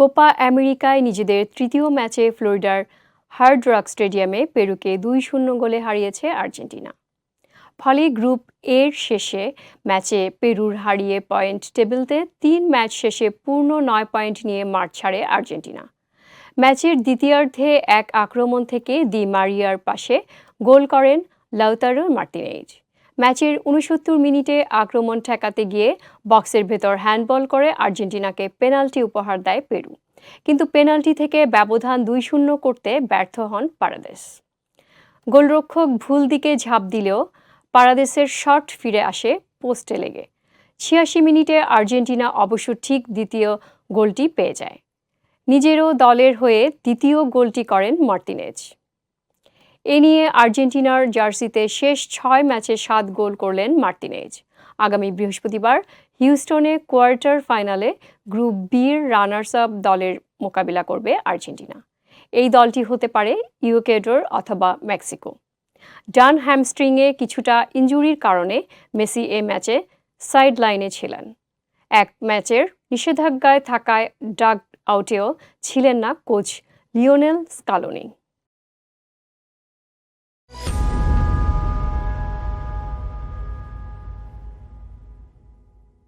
Copa আমেরিকায় নিজেদের তৃতীয় ম্যাচে ফ্লোরিডার হার্ড রক স্টেডিয়ামে পেরুকে দুই শূন্য গোলে হারিয়েছে আর্জেন্টিনা। ফলে গ্রুপ এর শেষে ম্যাচে পেরুর হারিয়ে পয়েন্ট টেবিলতে তিন ম্যাচ শেষে পূর্ণ নয় পয়েন্ট নিয়ে মাঠ ছাড়ে আর্জেন্টিনা। ম্যাচের দ্বিতীয়ার্ধে এক আক্রমণ থেকে দি মারিয়ার পাশে গোল করেন লাউতারো মার্তিনেজ ম্যাচের উনসত্তর মিনিটে আক্রমণ ঠেকাতে গিয়ে বক্সের ভেতর হ্যান্ডবল করে আর্জেন্টিনাকে পেনাল্টি উপহার দেয় পেরু। কিন্তু পেনাল্টি থেকে ব্যবধান দুই শূন্য করতে ব্যর্থ হন পারাদেশ। গোলরক্ষক ভুল দিকে ঝাঁপ দিলেও পারাদেসের শট ফিরে আসে পোস্টে লেগে। ছিয়াশি মিনিটে আর্জেন্টিনা অবশ্য ঠিক দ্বিতীয় গোলটি পেয়ে যায়। নিজেরও দলের হয়ে দ্বিতীয় গোলটি করেন মার্তিনেজ এ নিয়ে আর্জেন্টিনার জার্সিতে শেষ ছয় ম্যাচে সাত গোল করলেন মার্তিনেজ আগামী বৃহস্পতিবার হিউস্টনে কোয়ার্টার ফাইনালে গ্রুপ বির রানার্স আপ দলের মোকাবিলা করবে আর্জেন্টিনা। এই দলটি হতে পারে ইউকেডোর অথবা মেক্সিকো। ডান হ্যামস্ট্রিংয়ে কিছুটা ইঞ্জুরির কারণে মেসি এ ম্যাচে সাইড লাইনে ছিলেন। এক ম্যাচের নিষেধাজ্ঞায় থাকায় ডাগ আউটেও ছিলেন না কোচ লিওনেল স্কালোনি।